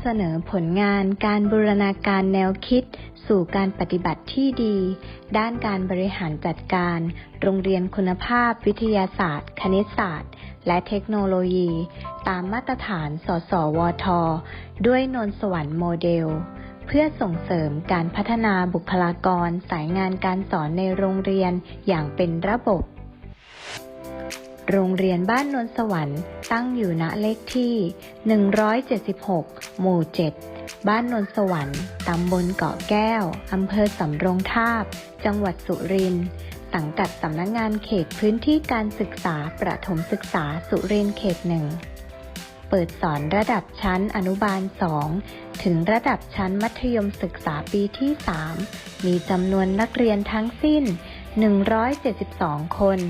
เสนอผลงานการบูรณาการแนวคิด สู่การปฏิบัติที่ดี ด้านการบริหารจัดการ โรงเรียนคุณภาพวิทยาศาสตร์ คณิตศาสตร์ และเทคโนโลยี ตามมาตรฐาน สสวท ด้วยนนสวรรค์โมเดล เพื่อส่งเสริมการพัฒนาบุคลากรสายงานการสอนในโรงเรียนอย่างเป็นระบบ โรงเรียนบ้านนนสวรรค์ตั้งอยู่ณเลขที่ 176 หมู่ 7 บ้านนนสวรรค์ ตำบลเกาะแก้ว อำเภอสำโรงทาบ จังหวัดสุรินทร์ สังกัดสำนักงงานเขตพื้นที่การศึกษาประถมศึกษาสุรินทร์เขตหนึ่ง เปิดสอนระดับชั้นอนุบาล 2 ถึงระดับชั้นมัธยมศึกษาปีที่ 3 มีจำนวนนักเรียนทั้งสิ้น 172 คน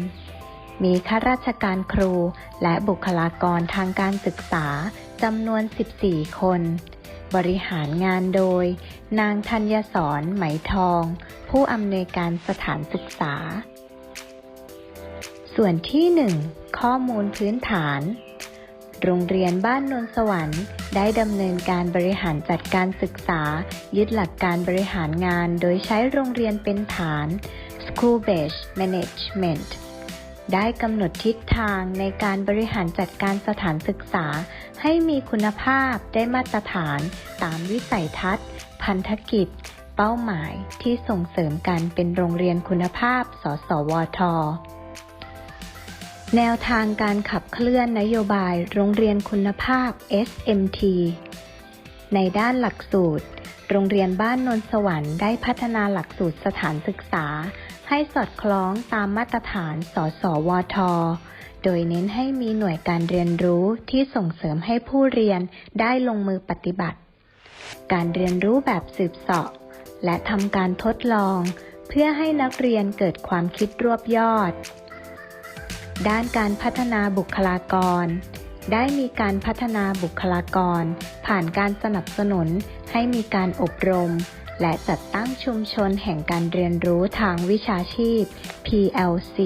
มีข้าราชการครูและบุคลากรทางการศึกษาจำนวน 14 คน บริหารงานโดย นางธัญสอนไหมทอง ผู้อำนวยการสถานศึกษา ส่วนที่ 1 ข้อมูลพื้นฐาน โรงเรียนบ้านนนสวรรค์ ได้ดำเนินการบริหารจัดการศึกษา ยึดหลักการบริหารงานโดยใช้โรงเรียนเป็นฐาน School Based Management ได้กำหนดทิศทางในการบริหารจัดการสถานศึกษา ให้มีคุณภาพได้มาตรฐานตามวิสัยทัศน์ พันธกิจ เป้าหมายที่ส่งเสริมการเป็นโรงเรียนคุณภาพ สสวท แนวทางการขับเคลื่อนนโยบายโรงเรียนคุณภาพ SMT ในด้านหลักสูตร โรงเรียนบ้านนนสวรรค์ได้พัฒนาหลักสูตรสถานศึกษา ให้สอดคล้องตามมาตรฐาน สสวท โดยเน้นให้มีหน่วยการเรียนรู้ที่ส่งเสริมให้ผู้เรียนได้ลงมือปฏิบัติ การเรียนรู้แบบสืบเสาะ และทำการทดลอง เพื่อให้นักเรียนเกิดความคิดรวบยอด ด้านการพัฒนาบุคลากร ได้มีการพัฒนาบุคลากร ผ่านการสนับสนุนให้มีการอบรม และจัดตั้งชุมชนแห่งการเรียนรู้ทางวิชาชีพ PLC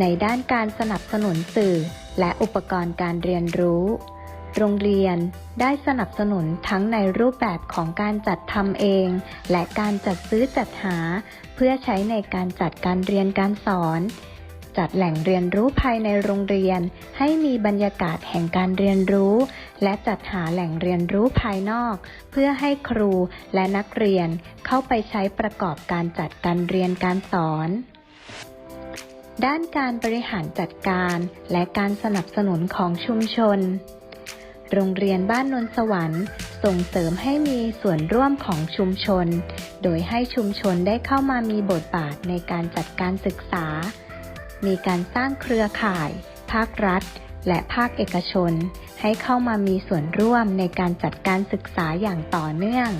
ในด้านการสนับสนุนสื่อและอุปกรณ์การเรียนรู้ โรงเรียนได้สนับสนุนทั้งในรูปแบบของการจัดทำเอง และการจัดซื้อจัดหา เพื่อใช้ในการจัดการเรียนการสอน จัดแหล่งเรียนรู้ภายในโรงเรียน ให้มีบรรยากาศแห่งการเรียนรู้ และจัดหาแหล่งเรียนรู้ภายนอก เพื่อให้ครูและนักเรียนเข้าไปใช้ประกอบการจัดการเรียนการสอน ด้านการบริหารจัดการและการสนับสนุนของชุมชน โรงเรียนบ้านนนสวรรค์ส่งเสริมให้มีส่วนร่วมของชุมชน โดยให้ชุมชนได้เข้ามามีบทบาทในการจัดการศึกษา มีการสร้างเครือข่าย ภาครัฐ และภาคเอกชน ให้เข้ามามีส่วนร่วมในการจัดการศึกษาอย่างต่อเนื่อง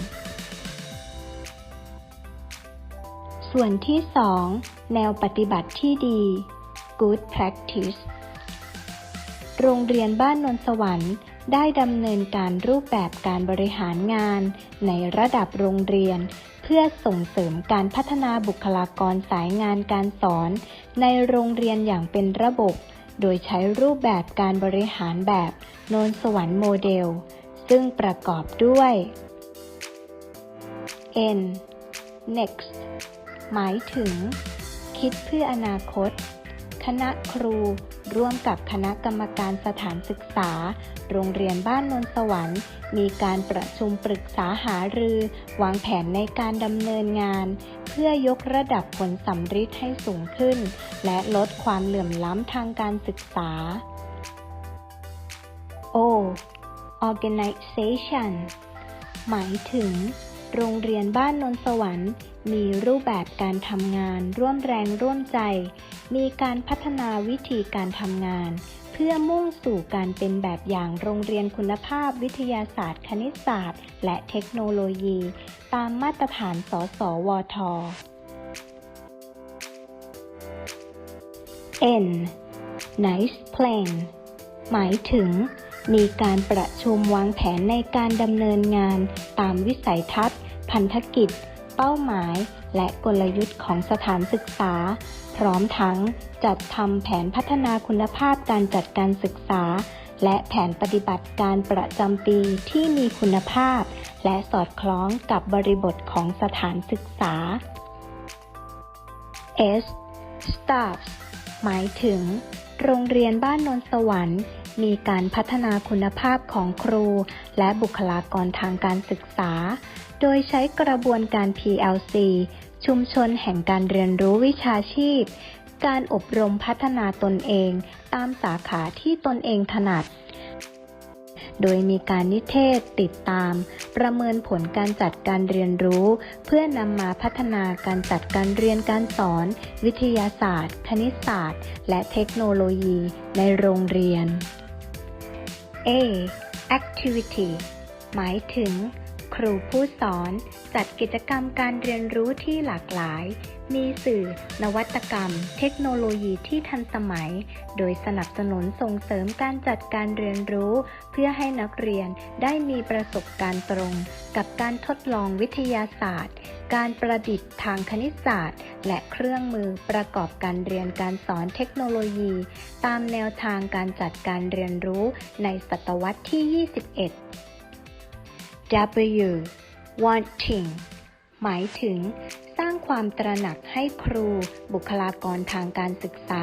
ส่วนที่ 2 แนวปฏิบัติที่ดี Good Practice โรงเรียนบ้านนนสวรรค์ ได้ดำเนินการรูปแบบการบริหารงาน ในระดับโรงเรียน เพื่อส่งเสริมการพัฒนาบุคลากรสายงานการสอน ในโรงเรียนอย่างเป็นระบบ โดยใช้รูปแบบการบริหารแบบโนนสวรรค์โมเดล ซึ่งประกอบด้วย N next หมายถึง คิดเพื่ออนาคต คณะครู ร่วมกับคณะกรรมการสถานศึกษา โรงเรียนบ้านนนสวรรค์ มีการประชุมปรึกษาหารือ วางแผนในการดำเนินงาน เพื่อยกระดับผลสัมฤทธิ์ให้สูงขึ้น และลดความเหลื่อมล้ำทางการศึกษา O organization หมายถึง โรงเรียนบ้านนนสวรรค์ มีรูปแบบการทำงานร่วมแรงร่วมใจ มีการพัฒนาวิธีการทำงาน เพื่อมุ่งสู่การเป็นแบบอย่างโรงเรียนคุณภาพวิทยาศาสตร์ คณิตศาสตร์ และเทคโนโลยี ตามมาตรฐาน สสวท N Nice Plan หมายถึง มีการประชุมวางแผนในการดำเนินงานตามวิสัยทัศน์ พันธกิจ เป้าหมาย และกลยุทธ์ของสถานศึกษา พร้อมทั้งจัดทำแผนพัฒนาคุณภาพการจัดการศึกษา และแผนปฏิบัติการประจำปีที่มีคุณภาพ และสอดคล้องกับบริบทของสถานศึกษา S Staff หมายถึง โรงเรียนบ้านนนสวรรค์ มีการพัฒนาคุณภาพของครู และบุคลากรทางการศึกษา โดยใช้กระบวนการ PLC ชุมชนแห่งการเรียนรู้วิชาชีพ การอบรมพัฒนาตนเอง ตามสาขาที่ตนเองถนัด โดยมีการนิเทศติดตาม ประเมินผลการจัดการเรียนรู้ เพื่อนำมาพัฒนาการจัดการเรียนการสอน วิทยาศาสตร์ คณิตศาสตร์ และเทคโนโลยีในโรงเรียน A activity หมายถึง ครูผู้สอน จัดกิจกรรมการเรียนรู้ที่หลากหลาย มีสื่อ นวัตกรรม เทคโนโลยีที่ทันสมัย โดยสนับสนุนส่งเสริมการจัดการเรียนรู้ เพื่อให้นักเรียนได้มีประสบการณ์ตรง กับการทดลองวิทยาศาสตร์ การประดิษฐ์ทางคณิตศาสตร์ และเครื่องมือประกอบการเรียนการสอนเทคโนโลยี ตามแนวทางการจัดการเรียนรู้ในศตวรรษที่ 21 W wanting หมายถึง สร้างความตระหนักให้ครู บุคลากรทางการศึกษา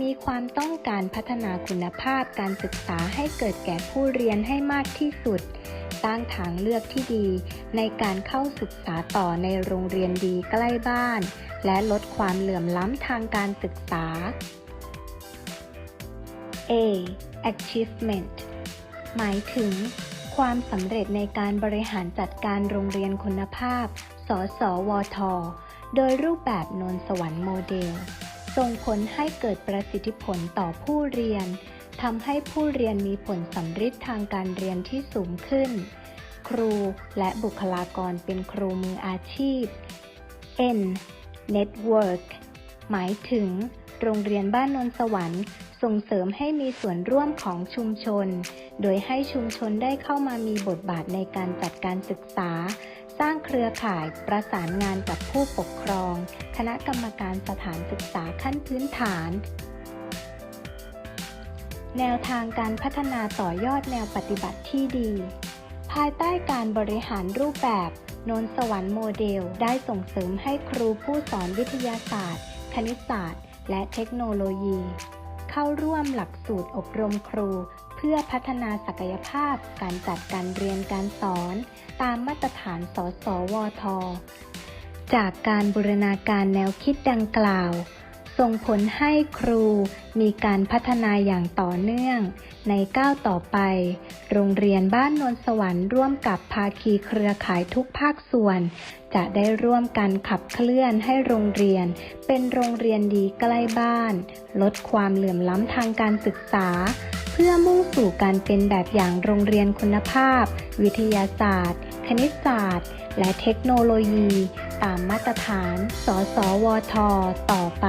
มีความต้องการพัฒนาคุณภาพการศึกษาให้เกิดแก่ผู้เรียนให้มากที่สุด สร้างทางเลือกที่ดี ในการเข้าศึกษาต่อในโรงเรียนดีใกล้บ้าน และลดความเหลื่อมล้ำทางการศึกษา A achievement หมายถึง ความสำเร็จในการบริหารจัดการโรงเรียนคุณภาพ สสวท โดยรูปแบบนนสวรรค์โมเดล ส่งผลให้เกิดประสิทธิผลต่อผู้เรียน ทำให้ผู้เรียนมีผลสำฤทธิ์ทางการเรียนที่สูงขึ้น ครูและบุคลากรเป็นครูมืออาชีพ N Network หมายถึง โรงเรียนบ้านนนสวรรค์ ส่งเสริมให้มีส่วนร่วมของชุมชน โดยให้ชุมชนได้เข้ามามีบทบาทในการจัดการศึกษา สร้างเครือข่ายประสานงานกับผู้ปกครอง คณะกรรมการสถานศึกษาขั้นพื้นฐาน แนวทางการพัฒนาต่อยอดแนวปฏิบัติที่ดี ภายใต้การบริหารรูปแบบนนสวรรค์โมเดล ได้ส่งเสริมให้ครูผู้สอนวิทยาศาสตร์ คณิตศาสตร์ และเทคโนโลยี เข้าร่วมหลักสูตรอบรมครู เพื่อพัฒนาศักยภาพการจัดการเรียนการสอน ตามมาตรฐานสสวท จากการบูรณาการแนวคิดดังกล่าว ส่งผลให้ครูมีการพัฒนาอย่างต่อเนื่อง ในก้าวต่อไป โรงเรียนบ้านนวลสวรรค์ร่วมกับภาคีเครือข่ายทุกภาคส่วน จะได้ร่วมกันขับเคลื่อนให้โรงเรียน เป็นโรงเรียนดีใกล้บ้าน ลดความเหลื่อมล้ำทางการศึกษา พื่อมุ่งสู่การเป็นแบบอย่างโรงเรียนคุณภาพ วิทยาศาสตร์ คณิตศาสตร์ และเทคโนโลยี ตามมาตรฐาน สสวท ต่อไป